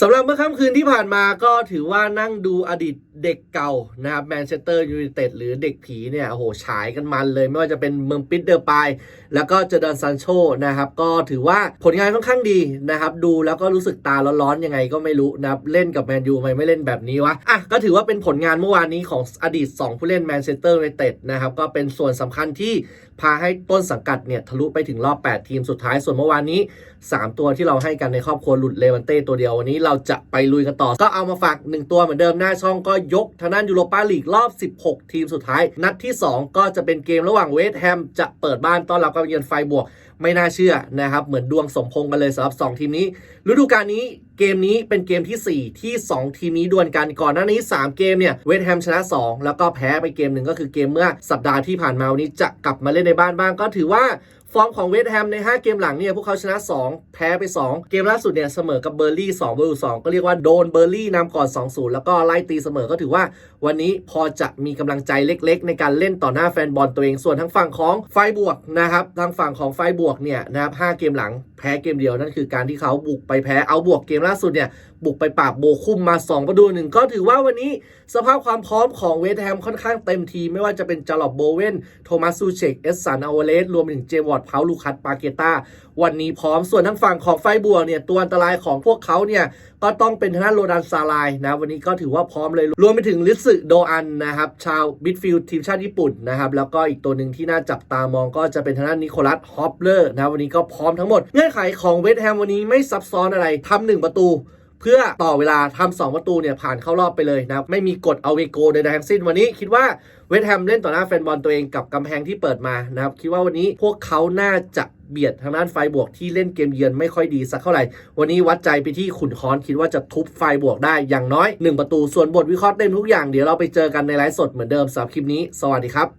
สำหรับเมื่อค่ำคืนที่ผ่านมาก็ถือว่านั่งดูอดีตเด็กเก่านะครับแมนเชสเตอร์ยูไนเต็ดหรือเด็กผีเนี่ยโหฉายกันมันเลย ไม่ว่าจะเป็นเมืองปิดเดอร์ปายแล้วก็เจอร์แดนซานโชนะครับ ก็ถือว่าผลงานค่อนข้างดีนะครับ ดูแล้วก็รู้สึกตาร้อนๆยังไงก็ไม่รู้นะครับ เล่นกับแมนยูทำไมไม่เล่นแบบนี้วะอะก็ถือว่าเป็นผลงานเมื่อวานนี้ของอดีต 2 ผู้เล่นแมนเชสเตอร์ยูไนเต็ดนะครับก็เป็นส่วนสำคัญที่พาให้ต้นสังกัดเนี่ยทะลุไปถึงรอบ 8 ทีมสุดท้ายส่วนเมื่อวานนี้ 3 ตัวที่เราให้กันในครอบครัวหลุดเลวันเต้ตัวเดียววันนี้เราจะไปลุยกันต่อ ก็เอามาฝาก 1 ตัวเหมือนเดิมหน้าช่องก็ยกทางด้านยูโรปาลีกรอบ 16 ทีมสุดท้าย นัดที่ 2 ก็จะเป็นเกมระหว่างเวสต์แฮมจะเปิดบ้านต้อนรับกับเยือนไฟบวกไม่น่าเชื่อนะครับเหมือนดวงสมพงกันเลยสำหรับ 2 ทีมนี้ฤดูกาลนี้เกมนี้เป็นเกมทีสี่ 4 ที่ 2 ทีมนี้ดวลกันก่อนหน้านี้ 3 เกมเนี่ยเวสต์แฮมชนะ 2 แล้วก็แพ้ไปเกมหนึ่งก็คือเกมเมื่อสัปดาห์ที่ผ่านมาวันนี้จะกลับมาเล่นในบ้านบ้างก็ถือว่า ฟอร์มของเวสต์แฮมใน 5 เกมหลังเนี่ยพวกเขาชนะ 2 แพ้ไป 2 เกมล่าสุดเนี่ยเสมอกับเบอร์ลี่2เบอร์2ก็เรียกว่าโดนเบอร์ลี่นำก่อน 2-0 แล้วก็ไล่ตีเสมอก็ถือว่าวันนี้พอจะมีกำลังใจเล็กๆ ในการเล่นต่อหน้าแฟนบอลตัวเองส่วนทั้งฝั่งของไฟบวกนะครับทางฝั่งของไฟบวกเนี่ยนะครับ5เกมหลัง แพ้เกมเดียวนั่นคือการที่เขาบุกไปแพ้เอาบวกเกมล่าสุดเนี่ยบุกไปปราบโบคุมมา 2 ประตูหนึ่งก็ถือว่าวันนี้สภาพความพร้อมของเวสแฮมค่อนข้างเต็มทีไม่ว่าจะเป็นจาร์ลอบโบเวนโทมัสซูเชกเอสสันอาวเลสรวมถึงเจมวอร์ดเพาลูคัสปาเกตาวันนี้พร้อมส่วนทั้งฝั่งของไฟบัวเนี่ยตัวอันตรายของพวกเขาเนี่ยก็ต้องเป็นทางด้านโรดันซาลายนะวันนี้ก็ถือว่าพร้อมเลยรวมไปถึงลิสึโดอันนะครับชาวบิดฟิลด์ทีมชาติญี่ปุ่นนะครับแล้วก็อีกตัวหนึ่งที่น่าจับตามองก็จะเป็นทางด้านนิโคลัสฮอปเลอร์นะวันนี้ก็พร้อมทั้งหมดเงื่อนไขของเวสต์แฮมวันนี้ไม่ซับซ้อนอะไรทำหนึ่งประตูเพื่อต่อเวลาทำสองประตูเนี่ยผ่านเข้ารอบไปเลยนะไม่มีกฎเอาเวโกใดๆทั้งสิ้นวันนี้คิดว่าเวสต์แฮมเล่นต่อหน้าแฟนบอลตัวเองกับกำแพงที่เปิดมานะครับคิดว่าวันนี้พวกเขาน่าจะเบียดทางด้านไฟบวกที่เล่นเกมเยือนไม่ค่อยดีสักเท่าไหร่ วันนี้วัดใจไปที่ขุนค้อนคิดว่าจะทุบไฟบวกได้อย่างน้อย 1 ประตูส่วนบทวิเคราะห์เต็มทุกอย่างเดี๋ยวเราไปเจอกันในไลฟ์สดเหมือนเดิมสำหรับคลิปนี้ สวัสดีครับ